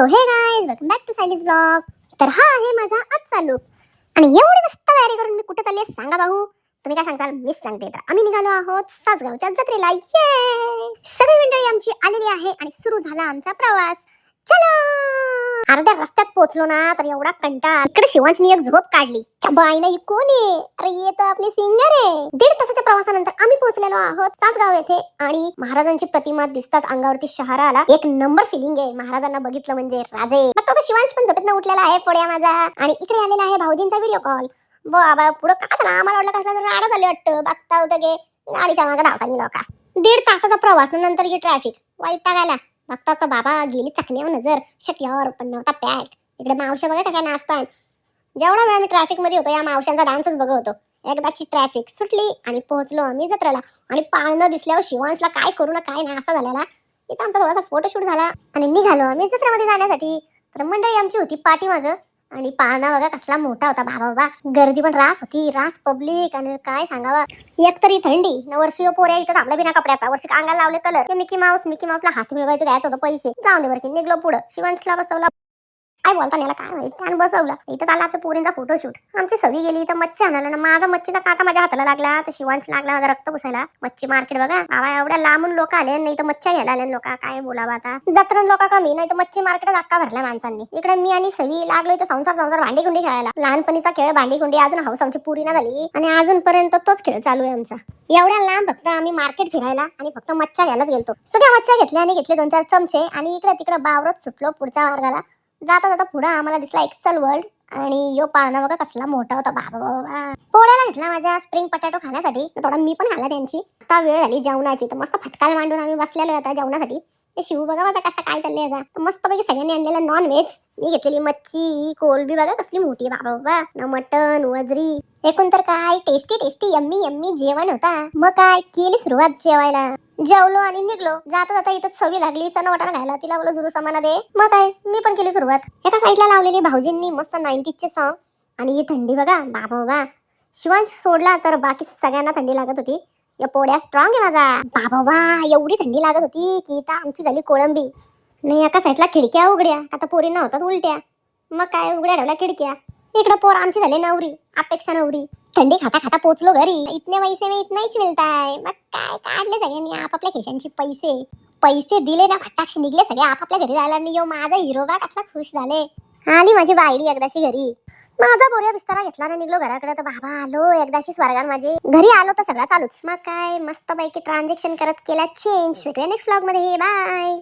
So hey guys welcome back to Sayali's blog तर हा आहे माझा आजचा लुक आणि एवढी मस्त तयारी करून मी कुठे चालले सांगा भाऊ. तुम्ही काय सांगताल मीच सांगते तर. आम्ही निघालो आहोत सासगावच्या जत्रेला. ये सगळी मंडळी आमची आलेली आहे आणि सुरू झाला आमचा प्रवास. चला! अर्ध्या रस्त्यात पोहोचलो ना तर एवढा कंटाळ. इकडे शिवांशनी एक झोप काढली. बाईना ही कोण आहे अरे ये तर आपली सिंगर आहे. दीड तासाच्या प्रवासानंतर आम्ही पोहोचलेलो आहोत सासगाव येथे. आणि महाराजांची प्रतिमा दिसताच अंगावरती शहारा आला. एक नंबर फिलिंग आहे. महाराजांना बघितलं म्हणजे राजे. मग शिवांश पण झोपेत उठलेला आहे पुढे माझा. आणि इकडे आलेला आहे भाऊजींचा व्हिडिओ कॉल बाबा पुढं काय झालं? आम्हाला वाटलं कसला तर राडा झाले वाटतं. बघता होतं गे गाडीच्या मागे धावताना लोका. दीड तासाचा प्रवास नंतर ही ट्रॅफिक वाईट आला. बघता का बाबा गेली चाकण्यावर नजर शक्यावर पण नव्हता पॅक. इकडे मावशा बघा कशा नाचतात जेवढा वेळ मी ट्रॅफिकमध्ये होतो या मावशांचा डान्सच बघत होतो. एकदाची ट्रॅफिक सुटली आणि पोहोचलो आम्ही जत्रेला. आणि पाळणं दिसल्यावर शिवांशला काय करू ना काय नाही असा झालेला. इथं आमचा थोडासा फोटोशूट झाला आणि निघालो आम्ही जत्रेमध्ये जाण्यासाठी. तर मंडळी आमची होती पाठीमागं. आणि पाळणा बघा कसला मोठा होता. बाबा बाबा गर्दी पण रास होती रास पब्लिक आणि काय सांगावा. एक तरी थंडी. न वर्षी पोऱ्या इथं थांबल्या बिना कपड्याचा. वर्षी अंगाला लावले कलर मिकी माऊस मिकी माऊसला हात मिळवायचं द्यायचं होतं पैसे. जाऊन दे बरं की निघलो पुढं. शिवांशला बसवला काय बोलता याला काय माहिती? आणि बसवलं. इथं झाला आपल्या पोरींचा फोटोशूट आमची सवी गेली तर मच्छी आणायला. ना माझा मच्छीचा काटा माझ्या हाताला लागला. तर शिवांश लागला माझा रक्त पुसायला. मच्छी मार्केट बघा. बाबा एवढ्या लांबून लोक आले नाही तर मच्छ्या घ्यायला आले. लोक काय बोलावा आता? जत्रण लोक कमी. नाही तर मच्छी मार्केट धक्का भरला माणसांनी. इकडे मी आणि सवी लागलो इथं संसार संसार भांडी कुंडी खेळायला. लहानपणीचा खेळ भांडी कुंडी अजून हाऊस आमची पुरी ना झाली. आणि अजूनपर्यंत तोच खेळ चालू आहे आमचा. एवढ्या लांब फक्त आम्ही मार्केट फिरायला आणि फक्त मच्छा घ्यायलाच गेलतो. सगळ्या मच्छा घेतल्या आणि घेतले दोन चार चमचे. आणि इकडे तिकडे बावरत सुटलो पुढच्या मार्गाला. जाता जाता पुढं. आम्हाला दिसला एक्सल वर्ल्ड आणि यो पाळणा बघा कसला मोठा होता. बाबा बाबा पोळ्याला घेतला माझ्या स्प्रिंग पटॅटो खाण्यासाठी. थोडा मी पण खाला त्यांची. आता वेळ झाली जेवणाची. तर मस्त फटकाल मांडून आम्ही बसलेलो आता जेवणासाठी. ते शिव बघा माझा कसा काय चाललंय आता. मस्तपैकी सगळ्यांनी आणलेला नॉन व्हेज मी घेतलेली मच्छी कोलबी बघा कसली मोठी बाबा बाबा. ना मटन वजरी. एकूण तर काय टेस्टी टेस्टी यम्मी यम्मी जेवण होता. मग काय केली सुरुवात जेवायला? जेवलो आणि निघलो. जाता जाता इथं सवी लागली चना वाटाणा खायला तिला बोल जुरू सामाना दे. मग काय? मी पण केली सुरुवात. एका साईडला लावलेली भाऊजींनी मस्त नाईन्टीजचे सॉंग आणि ही थंडी बघा बाबा बाबा. शिवांश सोडला तर बाकी सगळ्यांना थंडी लागत होती. या पोड्या स्ट्रॉंग आहे माझा. बाबा बा एवढी थंडी लागत होती की इथं आमची झाली कोळंबी. नाही एका साईडला खिडक्या उघड्या. आता पोरींना होतात उलट्या. मग काय उघड्या ठेवल्या खिडक्या. इकडं पोर आमची झाले नवरी अपेक्षा नवरी. थंडी खाता खाता पोचलो घरी. इतने पैसे मी इतनाहीच मिळताय मग काय काढले सगळ्यांनी आपापल्या खिशांचे पैसे? पैसे दिले ना फटाक्ष निघले सगळे आपापल्या घरी जायला आणि यो माझा हिरो बा कसला खुश झाले. आली माझी बायडी एकदाशी घरी. माझा बोरिया बिस्तारा घेतला ना निघलो घराकडे. तर बाबा आलो एकदाशी स्वर्गान माझे. घरी आलो तर सगळा चालूच. मग काय? मस्त पैकी ट्रान्झॅक्शन करत केला. चेंज भेटूया नेक्स्ट ब्लॉगमध्ये. बाय